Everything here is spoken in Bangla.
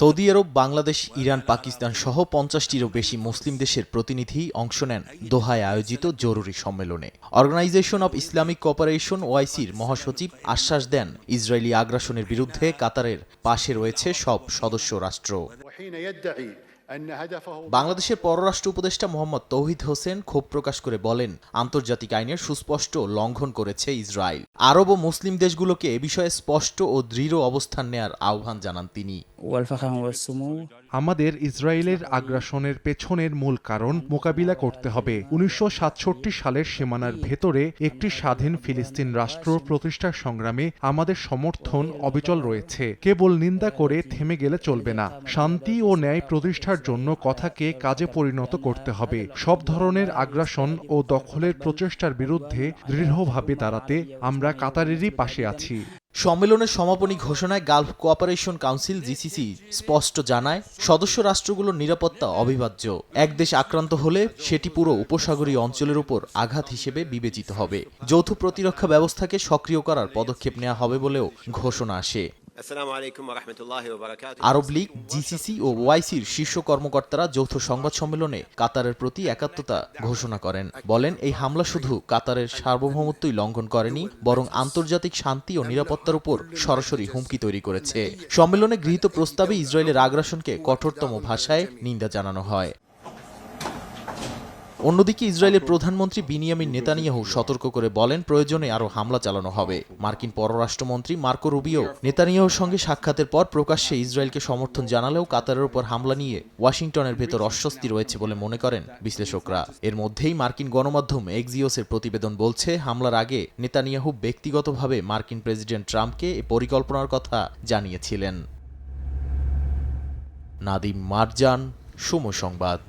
Saudi Arab Bangladesh Iran Pakistan সহ পঞ্চাশটিরও বেশি মুসলিম দেশের প্রতিনিধি অংশ নেন দোহায় আয়োজিত জরুরি সম্মেলনে। অর্গানাইজেশন অব ইসলামিক কোঅপারেশন ওআইসির মহাসচিব আশ্বাস দেন ইসরায়েলি আগ্রাসনের বিরুদ্ধে কাতারের পাশে রয়েছে সব সদস্য রাষ্ট্র। বাংলাদেশের পররাষ্ট্র উপদেষ্টা মোহাম্মদ তৌহিদ হোসেন ক্ষোভ প্রকাশ করে বলেন, আন্তর্জাতিক আইনের সুস্পষ্ট লঙ্ঘন করেছে ইসরায়েল। আরব ও মুসলিম দেশগুলোকে এ বিষয়ে স্পষ্ট ও দৃঢ় অবস্থান নেয়ার আহ্বান জানান তিনি। আমাদের ইসরায়েলের আগ্রাসনের পেছনের মূল কারণ মোকাবিলা করতে হবে। উনিশশো সাতষট্টি সালের সীমানার ভেতরে একটি স্বাধীন ফিলিস্তিন রাষ্ট্র প্রতিষ্ঠার সংগ্রামে আমাদের সমর্থন অবিচল রয়েছে। কেবল নিন্দা করে থেমে গেলে চলবে না। শান্তি ও ন্যায় প্রতিষ্ঠার জন্য কথাকে কাজে পরিণত করতে হবে। সব ধরনের আগ্রাসন ও দখলের প্রচেষ্টার বিরুদ্ধে দৃঢ়ভাবে দাঁড়াতে আমরা কাতারেরই পাশে আছি। সম্মেলনের সমাপনী ঘোষণায় গালফ কোঅপারেশন কাউন্সিল, জিসিসি, স্পষ্ট জানায়, সদস্য রাষ্ট্রগুলোর নিরাপত্তা অবিভাজ্য। এক দেশ আক্রান্ত হলে সেটি পুরো উপসাগরীয় অঞ্চলের উপর আঘাত হিসেবে বিবেচিত হবে। যৌথ প্রতিরক্ষা ব্যবস্থাকে সক্রিয় করার পদক্ষেপ নেওয়া হবে বলেও ঘোষণা আসে। আরব লীগ জিসিসি ও ওয়াইসির শীর্ষ কর্মকর্তারা যৌথ সংবাদ সম্মেলনে কাতারের প্রতি একাত্মতা ঘোষণা করেন। বলেন, এই হামলা শুধু কাতারের সার্বভৌমত্বই লঙ্ঘন করেনি, বরং আন্তর্জাতিক শান্তি ও নিরাপত্তার উপর সরাসরি হুমকি তৈরি করেছে। সম্মেলনে গৃহীত প্রস্তাবে ইসরায়েলের আগ্রাসনকে কঠোরতম ভাষায় নিন্দা জানানো হয়। অন্যদিকে ইসরায়েলের প্রধানমন্ত্রী বিনিয়ামিন নেতানিয়াহু সতর্ক করে বলেন প্রয়োজনে আরও হামলা চালানো হবে। মার্কিন পররাষ্ট্রমন্ত্রী মার্কো রুবিও নেতানিয়াহুর সঙ্গে সাক্ষাতের পর প্রকাশ্যে ইসরায়েলকে সমর্থন জানালেও কাতারের উপর হামলা নিয়ে ওয়াশিংটনের ভেতর অস্বস্তি রয়েছে বলে মনে করেন বিশ্লেষকরা। এর মধ্যেই মার্কিন গণমাধ্যম এক্সিওসের প্রতিবেদন বলছে হামলার আগে নেতানিয়াহু ব্যক্তিগতভাবে মার্কিন প্রেসিডেন্ট ট্রাম্পকে এ পরিকল্পনার কথা জানিয়েছিলেন। নাদিম মারজান সময় সংবাদ।